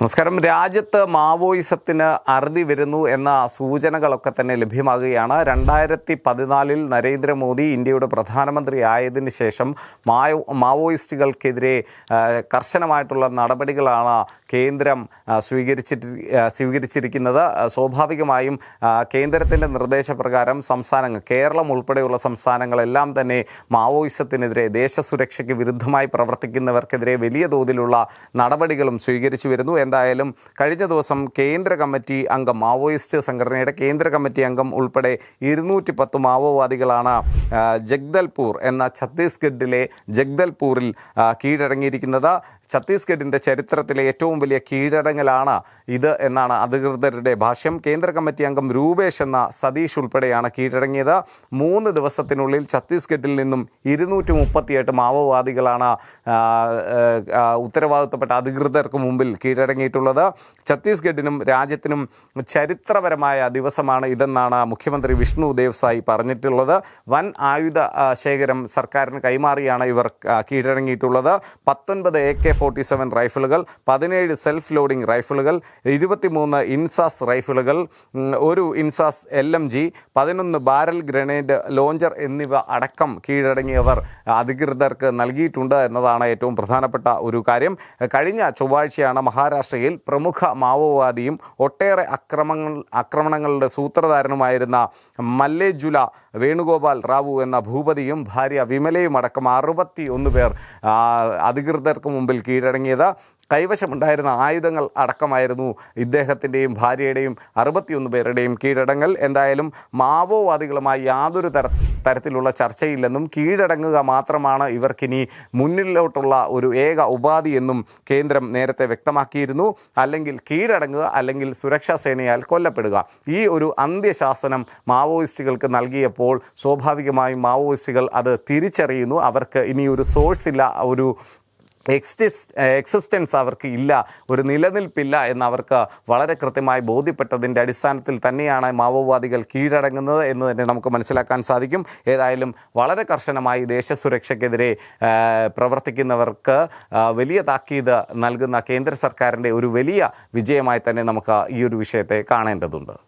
നമസ്കാരം. രാജ്യത്ത് മാവോയിസത്തിന് അറുതി വരുന്നു എന്ന സൂചനകളൊക്കെ തന്നെ ലഭ്യമാകുകയാണ്. രണ്ടായിരത്തി പതിനാലിൽ നരേന്ദ്രമോദി ഇന്ത്യയുടെ പ്രധാനമന്ത്രി ആയതിന് ശേഷം മായോ മാവോയിസ്റ്റുകൾക്കെതിരെ കർശനമായിട്ടുള്ള നടപടികളാണ് കേന്ദ്രം സ്വീകരിച്ചിട്ട് സ്വീകരിച്ചിരിക്കുന്നത്. സ്വാഭാവികമായും കേന്ദ്രത്തിന്റെ നിർദ്ദേശപ്രകാരം സംസ്ഥാനങ്ങൾ കേരളം ഉൾപ്പെടെയുള്ള സംസ്ഥാനങ്ങളെല്ലാം തന്നെ മാവോയിസത്തിനെതിരെ ദേശസുരക്ഷയ്ക്ക് വിരുദ്ധമായി പ്രവർത്തിക്കുന്നവർക്കെതിരെ വലിയ തോതിലുള്ള നടപടികളും സ്വീകരിച്ചു വരുന്നു. എന്തായാലും കഴിഞ്ഞ ദിവസം കേന്ദ്ര കമ്മിറ്റി അംഗം മാവോയിസ്റ്റ് സംഘടനയുടെ കേന്ദ്ര കമ്മിറ്റി അംഗം ഉൾപ്പെടെ ഇരുന്നൂറ്റി പത്ത് മാവോവാദികളാണ് ജഗ്ദൽപൂർ എന്ന ഛത്തീസ്ഗഡിലെ ജഗ്ദൽപൂരിൽ കീഴടങ്ങിയിരിക്കുന്നത്. ഛത്തീസ്ഗഡിന്റെ ചരിത്രത്തിലെ ഏറ്റവും വലിയ കീഴടങ്ങലാണ് ഇത് എന്നാണ് അധികൃതരുടെ ഭാഷ്യം. കേന്ദ്ര കമ്മിറ്റി അംഗം രൂപേഷ് എന്ന സതീഷ് ഉൾപ്പെടെയാണ് കീഴടങ്ങിയത്. മൂന്ന് ദിവസത്തിനുള്ളിൽ ഛത്തീസ്ഗഡിൽ നിന്നും ഇരുന്നൂറ്റി മുപ്പത്തിയെട്ട് മാവോവാദികളാണ് ഉത്തരവാദിത്തപ്പെട്ട അധികൃതർക്ക് മുമ്പിൽ കീഴടങ്ങിയിട്ടുള്ളത് ഛത്തീസ്ഗഡിനും രാജ്യത്തിനും ചരിത്രപരമായ ദിവസമാണ് ഇതെന്നാണ് മുഖ്യമന്ത്രി വിഷ്ണു ദേവ്സായി പറഞ്ഞിട്ടുള്ളത്. വൻ ആയുധ ശേഖരം സർക്കാരിന് കൈമാറിയാണ് ഇവർ കീഴടങ്ങിയിട്ടുള്ളത്. പത്തൊൻപത് എ കെ ഫോർട്ടി സെവൻ റൈഫിളുകൾ പതിനേഴ് സെൽഫ് ലോഡിംഗ് റൈഫിളുകൾ ഇരുപത്തിമൂന്ന് ഇൻസാസ് റൈഫിളുകൾ ഒരു ഇൻസാസ് എൽ എം ജി പതിനൊന്ന് ബാരൽ ഗ്രനേഡ് ലോഞ്ചർ എന്നിവ അടക്കം കീഴടങ്ങിയവർ അധികൃതർക്ക് നൽകിയിട്ടുണ്ട് എന്നതാണ് ഏറ്റവും പ്രധാനപ്പെട്ട ഒരു കാര്യം. കഴിഞ്ഞ ചൊവ്വാഴ്ചയാണ് മഹാരാഷ്ട്രയിൽ പ്രമുഖ മാവോവാദിയും ഒട്ടേറെ അക്രമങ്ങൾ ആക്രമണങ്ങളുടെ സൂത്രധാരനുമായിരുന്ന മല്ലേജുല വേണുഗോപാൽ റാവു എന്ന ഭൂപതിയും ഭാര്യ വിമലയും അടക്കം അറുപത്തി ഒന്ന് പേർ അധികൃതർക്ക് മുമ്പിൽ കീഴടങ്ങിയത്. കൈവശമുണ്ടായിരുന്ന ആയുധങ്ങൾ അടക്കമായിരുന്നു ഇദ്ദേഹത്തിന്റെയും ഭാര്യയുടെയും അറുപത്തിയൊന്ന് പേരുടെയും കീഴടങ്ങൽ. എന്തായാലും മാവോവാദികളുമായി യാതൊരു തര തരത്തിലുള്ള ചർച്ചയില്ലെന്നും കീഴടങ്ങുക മാത്രമാണ് ഇവർക്കിനി മുന്നിലോട്ടുള്ള ഒരു ഏക ഉപാധി എന്നും കേന്ദ്രം നേരത്തെ വ്യക്തമാക്കിയിരുന്നു. അല്ലെങ്കിൽ കീഴടങ്ങുക അല്ലെങ്കിൽ സുരക്ഷാ സേനയാൽ കൊല്ലപ്പെടുക. ഈ ഒരു അന്ത്യശാസനം മാവോയിസ്റ്റുകൾക്ക് നൽകിയപ്പോൾ സ്വാഭാവികമായും മാവോയിസ്റ്റുകൾ അത് തിരിച്ചറിയുന്നു. അവർക്ക് ഇനി ഒരു സോഴ്സ് ഇല്ല ഒരു എക്സിസ് എക്സിസ്റ്റൻസ് അവർക്ക് ഇല്ല ഒരു നിലനിൽപ്പില്ല എന്ന് അവർക്ക് വളരെ കൃത്യമായി ബോധ്യപ്പെട്ടതിന്റെ അടിസ്ഥാനത്തിൽ തന്നെയാണ് മാവോവാദികൾ കീഴടങ്ങുന്നത് എന്ന് തന്നെ നമുക്ക് മനസ്സിലാക്കാൻ സാധിക്കും. ഏതായാലും വളരെ കർശനമായി ദേശസുരക്ഷയ്ക്കെതിരെ പ്രവർത്തിക്കുന്നവർക്ക് വലിയ താക്കീത് നൽകുന്ന കേന്ദ്ര സർക്കാരിന്റെ ഒരു വലിയ വിജയമായി തന്നെ നമുക്ക് ഈ ഒരു വിഷയത്തെ കാണേണ്ടതുണ്ട്.